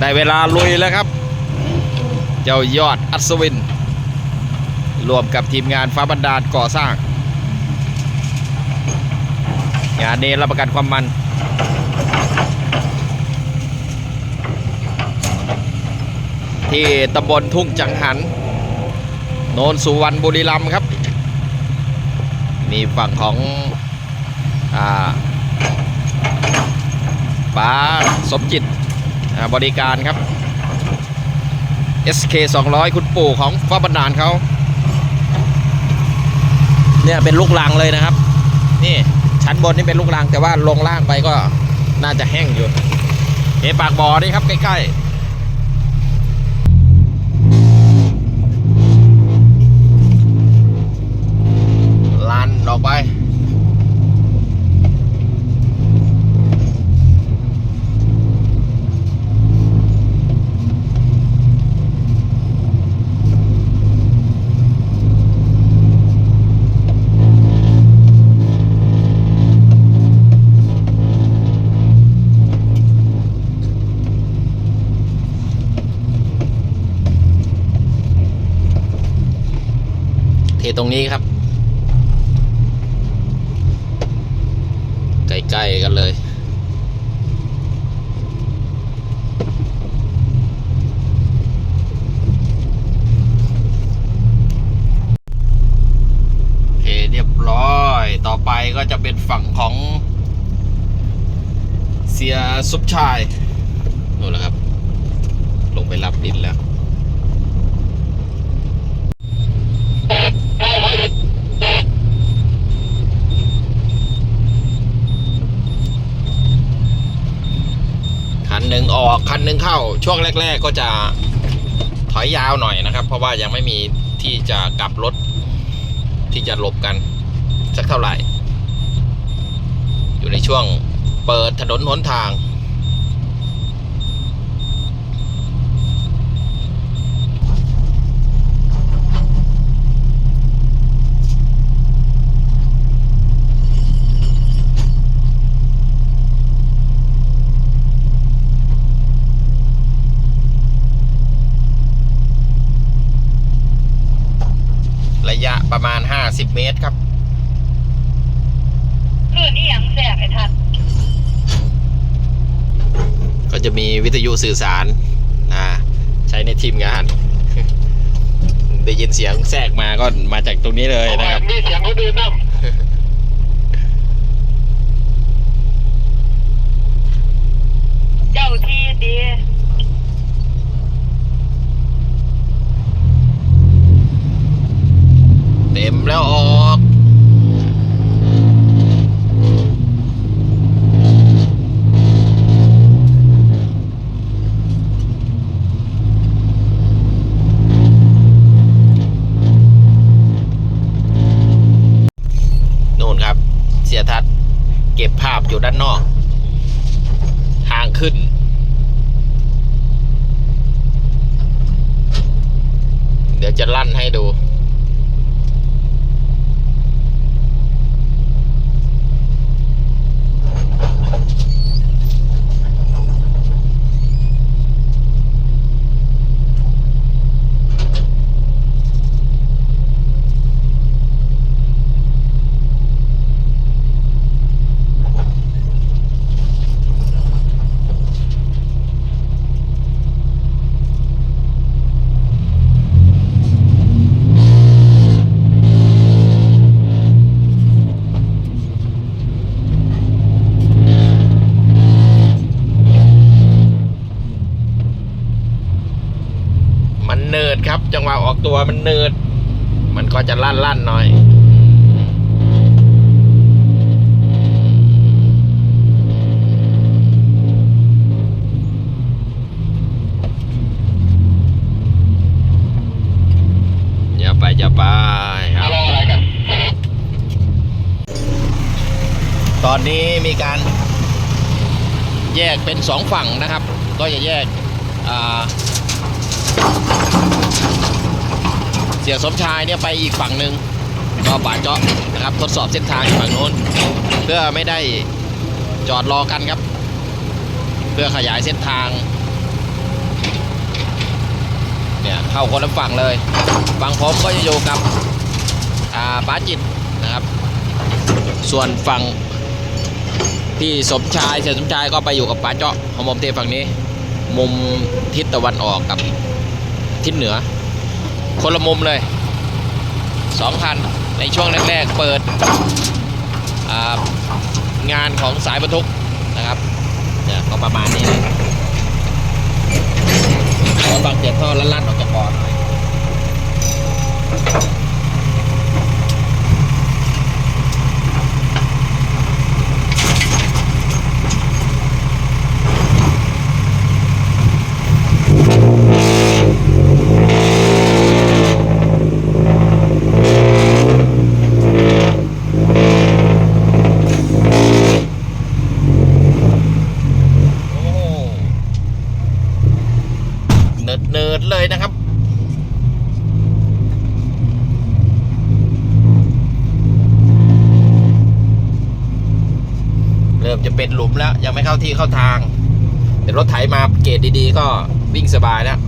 ได้เวลาลุยแล้วครับ เจ้ายอดอัศวิน รวมกับทีมงานฟ้าบันดาลก่อสร้าง งานนี้รับประกันความมัน ที่ตำบลทุ่งจังหัน โนนสุวรรณบุรีรัมย์ครับ มีฝั่งของอ่าป้าสมจิต บริการครับ SK 200 คุณปู่ของฟ้าบันดาลเขาเนี่ยเป็นลูกรังเลยนะครับ นี่ชั้นบนนี่เป็นลูกรังแต่ว่าลงล่างไปก็น่าจะแห้งอยู่เห็นปากบ่อนี่ครับใกล้ๆลานออกไป ตรงนี้ครับ ใกล้ๆกันเลยเทเรียบร้อย ต่อไปก็จะเป็นฝั่งของ เสียซุปชายนู่นแหละครับ ลงไปรับดินแล้ว คันหนึ่ง ออกคันหนึ่งเข้า ช่วงแรก ๆ ก็จะถอยยาวหน่อยนะครับ เพราะว่ายังไม่มีที่จะกลับรถที่จะหลบกัน สักเท่าไหร่ อยู่ในช่วงเปิดถนนหนทาง ระยะประมาณ50เมตรครับคือนี่ยังแสบไอ้ทัดก็จะมีวิทยุสื่อสารอ่าใช้ในทีมงาน ได้ยินเสียงแทรกมาก็มาจากตรงนี้เลยนะครับ มีเสียงเขาดื่นน้ำ เจ้าที่ดี เต็มแล้วออกนู่นครับ เสียทัศน์เก็บภาพอยู่ด้านนอก ทางขึ้นเดี๋ยวจะลั่นให้ดู มัน เนิดครับจังหวะออกตัวมันเนิด มันก็จะลั่นลั่นๆหน่อยอย่าไปอย่าไปครับรออะไรกันตอนนี้มีการแยกเป็นสองฝั่งนะครับ ก็จะแยกอ่าเสียสมชายเนี่ยไปอีกฝั่งหนึ่งก็ป่าเจาะนะครับทดสอบเส้นทางอยู่ฝั่งโน้น เพื่อไม่ได้จอดรอกันครับ เพื่อขยายเส้นทางเนี่ยเข้าคนละฝั่งเลยฝั่งผมก็จะอยู่กับป้าจิตนะครับ ส่วนฝั่งพี่สมชายเสียสมชายก็ไปอยู่กับป้าเจาะของผมเทฝั่งนี้ มุมทิศตะวันออกกับทิศเหนือ คนละมุมเลยสองคันในช่วงแรกๆเปิดงานของสายบรรทุกนะครับเนี่ยก็ประมาณนี้เลยแล้วบางเสียงท่อลั่นๆออกจากคอหน่อย โอ้ เนิร์ดเนิร์ดเลยนะครับเริ่มจะเป็นหลุมแล้ว ยังไม่เข้าที่เข้าทาง แต่รถไถมาเกรดดีๆ ก็วิ่งสบายแล้ว